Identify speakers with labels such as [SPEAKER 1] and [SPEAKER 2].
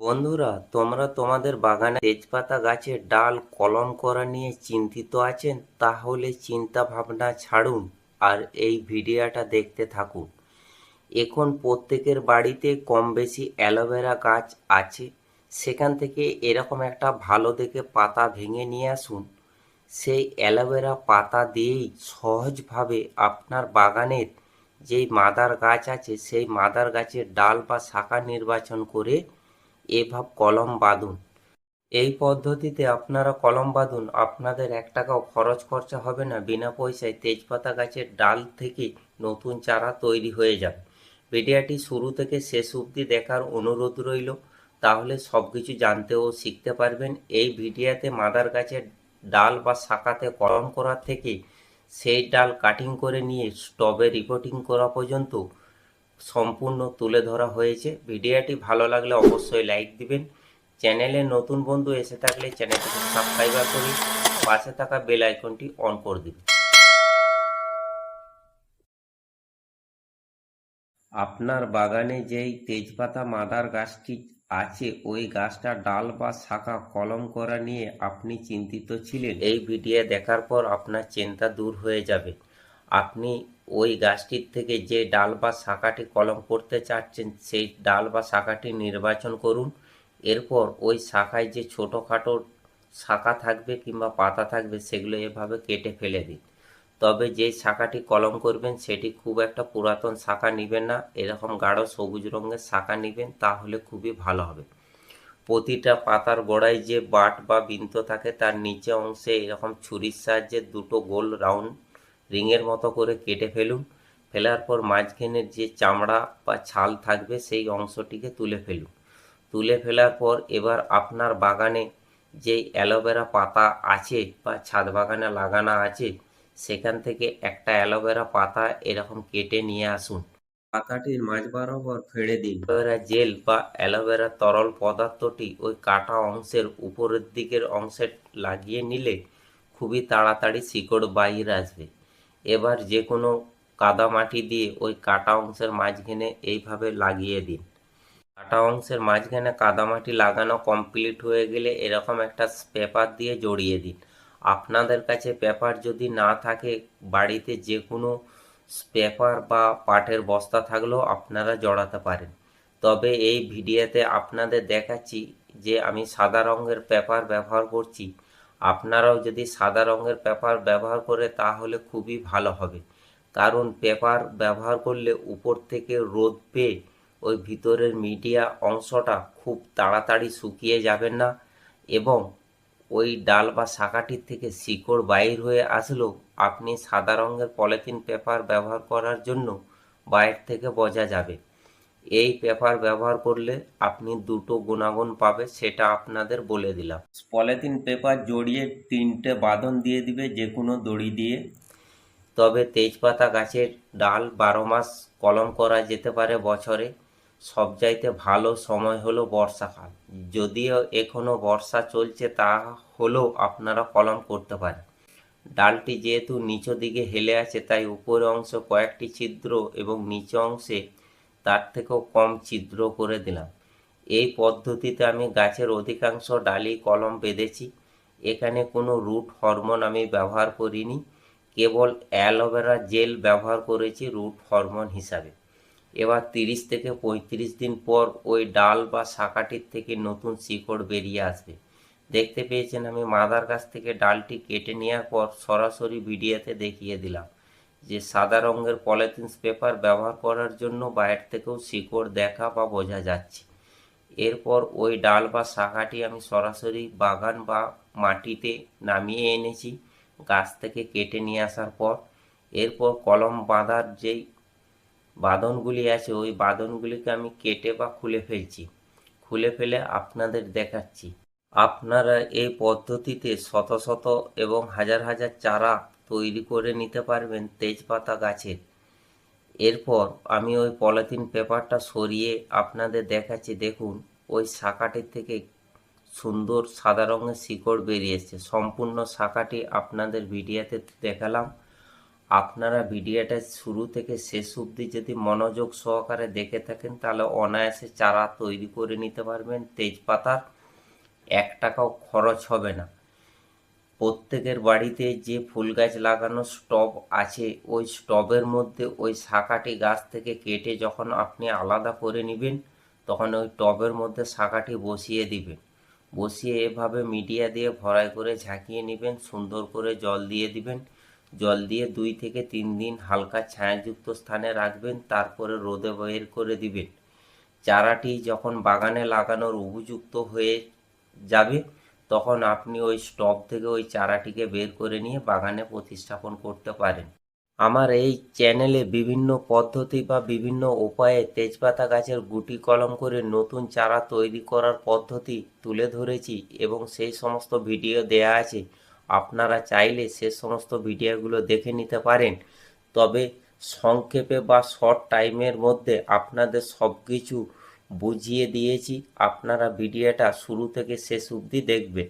[SPEAKER 1] বন্ধুরা, তোমরা তোমাদের বাগানে তেজপাতা গাছের ডাল কলম করা নিয়ে চিন্তিত আছেন, তাহলে চিন্তা ভাবনা ছাড়ুন আর এই ভিডিওটা দেখতে থাকুন। এখন প্রত্যেকের বাড়িতে কম বেশি অ্যালোভেরা গাছ আছে, সেখান থেকে এরকম একটা ভালো দেখে পাতা ভেঙে নিয়ে আসুন। সেই অ্যালোভেরা পাতা দিয়েই সহজভাবে আপনার বাগানের যেই মাদার গাছ আছে, সেই মাদার গাছের ডাল বা শাখা নির্বাচন করে এভাব কলম বাঁধুন। এই পদ্ধতিতে আপনারা কলম বাঁধুন, আপনাদের এক টাকাও খরচ খরচা হবে না, বিনা পয়সায় তেজপাতা গাছের ডাল থেকে নতুন চারা তৈরি হয়ে যাবে। ভিডিওটি শুরু থেকে শেষ অবধি দেখার অনুরোধ রইল, তাহলে সব কিছু জানতে ও শিখতে পারবেন। এই ভিডিওতে মাদার গাছের ডাল বা শাখাতে কলম করার থেকে সেই ডাল কাটিং করে নিয়ে স্টবে রিপোর্টিং করা পর্যন্ত সম্পূর্ণ তুলে ধরা হয়েছে। ভিডিওটি ভালো লাগলে অবশ্যই লাইক দিবেন। চ্যানেলে নতুন বন্ধু এসে থাকলে চ্যানেলটিকে সাবস্ক্রাইব করে পাশে থাকা বেল আইকনটি অন করে দিবেন আপনার বাগানে যেই তেজপাতা মাদার গাছটি আছে, ওই গাছটা ডাল বা শাখা কলম করা নিয়ে আপনি চিন্তিত ছিলেন। এই ভিডিও দেখার পর আপনার চিন্তা দূর হয়ে যাবে। আপনি ওই গাছটির থেকে যে ডাল বা শাখাটি কলম করতে চাচ্ছেন, সেই ডাল বা শাখাটি নির্বাচন করুন। এরপর ওই শাখায় যে ছোটোখাটো শাখা থাকবে কিংবা পাতা থাকবে, সেগুলো এভাবে কেটে ফেলে দিন। তবে যে শাখাটি কলম করবেন, সেটি খুব একটা পুরাতন শাখা নেবেন না। এরকম গাঢ় সবুজ রঙের শাখা নেবেন, তাহলে খুবই ভালো হবে। প্রতিটা পাতার গোড়ায় যে বাট বা বিন্ত থাকে, তার নিচে অংশে এরকম ছুরির সাহায্যে দুটো গোল রাউন্ড রিংয়ের মতো করে কেটে ফেলুন। ফেলার পর মাঝখানের যে চামড়া বা ছাল থাকবে সেই অংশটিকে তুলে ফেলুন। তুলে ফেলার পর এবার আপনার বাগানে যেই অ্যালোভেরা পাতা আছে বা ছাদ বাগানে লাগানো আছে, সেখান থেকে একটা অ্যালোভেরা পাতা এরকম কেটে নিয়ে আসুন। পাতাটির মাঝ বরাবর ফেড়ে দিন। অ্যালোভেরা জেল বা অ্যালোভেরা তরল পদার্থটি ওই কাটা অংশের উপরের দিকের অংশে লাগিয়ে নিলে খুবই তাড়াতাড়ি শিকড় বাইরে আসবে। এবার যে কোনো কাদা মাটি দিয়ে ওই কাটা অংশের মাঝখানে এইভাবে লাগিয়ে দিন। কাটা অংশের মাঝখানে কাদামাটি লাগানো কমপ্লিট হয়ে গেলে এরকম একটা পেপার দিয়ে জড়িয়ে দিন। আপনাদের কাছে পেপার যদি না থাকে, বাড়িতে যে কোনো পেপার বা পাটের বস্তা থাকলেও আপনারা জড়াতে পারেন। তবে এই ভিডিওতে আপনাদের দেখাচ্ছি যে আমি সাদা রঙের পেপার ব্যবহার করছি। আপনারাও যদি সাদা রঙের পেপার ব্যবহার করে, তাহলে খুবই ভালো হবে। কারণ পেপার ব্যবহার করলে উপর থেকে রোদ পেয়ে ওই ভিতরের মিডিয়া অংশটা খুব তাড়াতাড়ি শুকিয়ে যাবে না এবং ওই ডাল বা শাখাটির থেকে শিকড় বাইর হয়ে আসলেও আপনি সাদা রঙের পলিথিন পেপার ব্যবহার করার জন্য বাইর থেকে বোঝা যাবে। এই পেপার ব্যবহার করলে আপনি দুটো গুণাগুণ পাবে সেটা আপনাদের বলে দিলাম। পলিথিন পেপার জড়িয়ে তিনটে বাঁধন দিয়ে দিবে যে কোনো দড়ি দিয়ে। তবে তেজপাতা গাছের ডাল বারো মাস কলম করা যেতে পারে বছরে। সবচাইতে ভালো সময় হলো বর্ষাকাল। যদিও এখনও বর্ষা চলছে তা হলেও আপনারা কলম করতে পারেন। ডালটি যেহেতু নিচের দিকে হেলে আছে তাই উপরের অংশ কয়েকটি ছিদ্র এবং নিচে অংশে তার থেকেও কম ছিদ্র করে দিলাম। এই পদ্ধতিতে আমি গাছের অধিকাংশ ডালি কলম বেঁধেছি। এখানে কোনো রুট হরমোন আমি ব্যবহার করিনি। কেবল অ্যালোভেরা জেল ব্যবহার করেছি রুট হরমোন হিসাবে। এবার তিরিশ থেকে পঁয়ত্রিশ দিন পর ওই ডাল বা শাখাটির থেকে নতুন শিকড় বেরিয়ে আসবে। দেখতে পেয়েছেন আমি মাদার গাছ থেকে ডালটি কেটে নেওয়ার পর সরাসরি ভিডিওতে দেখিয়ে দিলাম। যে সাদা রঙের পলিথিন পেপার ব্যবহার করার জন্য বাইরে থেকেও শিকড় দেখা বা বোঝা যাচ্ছে। এরপর ওই ডাল বা শাখাটি আমি সরাসরি বাগান বা মাটিতে নামিয়ে এনেছি, গাছ থেকে কেটে নিয়ে আসার পর। এরপর কলম বাঁধার যেই বাঁধনগুলি আছে, ওই বাঁধনগুলিকে আমি কেটে বা খুলে ফেলছি। খুলে ফেলে আপনাদের দেখাচ্ছি। আপনারা এই পদ্ধতিতে শত শত এবং হাজার হাজার চারা তৈরি করে নিতে পারবেন তেজপাতা গাছের। এরপর আমি ওই পলিথিন পেপারটা সরিয়ে আপনাদের দেখাচ্ছি। দেখুন, ওই শাখাটির থেকে সুন্দর সাদা রঙের শিকড় বেরিয়েছে সম্পূর্ণ শাখাটি আপনাদের ভিডিওতে দেখালাম। আপনারা ভিডিওটা শুরু থেকে শেষ অবধি যদি মনোযোগ সহকারে দেখে থাকেন, তাহলে অনায়াসে চারা তৈরি করে নিতে পারবেন তেজপাতার। এক টাকাও খরচ হবে না। প্রত্যেকের বাড়িতে যে ফুল গাছ লাগানো স্টব আছে, ওই স্টবের মধ্যে ওই শাখাটি গাছ থেকে কেটে যখন আপনি আলাদা করে নেবেন, তখন ওই টবের মধ্যে শাখাটি বসিয়ে দিবেন। বসিয়ে এভাবে মিডিয়া দিয়ে ভরাই করে ঝাঁকিয়ে নেবেন, সুন্দর করে জল দিয়ে দিবেন। জল দিয়ে দুই থেকে তিন দিন হালকা ছায়াযুক্ত স্থানে রাখবেন, তারপরে রোদে বের করে দিবেন। চারাটি যখন বাগানে লাগানোর উপযুক্ত হয়ে যাবে তখন আপনি ওই স্টক থেকে ওই চারাটিকে বের করে নিয়ে বাগানে প্রতিস্থাপন করতে পারেন। আমার এই চ্যানেলে বিভিন্ন পদ্ধতি বা বিভিন্ন উপায়ে তেজপাতা গাছের গুটি কলম করে নতুন চারা তৈরি করার পদ্ধতি তুলে ধরেছি এবং সেই সমস্ত ভিডিও দেয়া আছে। আপনারা চাইলে সে সমস্ত ভিডিওগুলো দেখে নিতে পারেন। তবে সংক্ষেপে বা শর্ট টাইমের মধ্যে আপনাদের সব কিছু বুঝিয়ে দিয়েছি। আপনারা ভিডিওটা শুরু থেকে শেষ অবধি দেখবেন।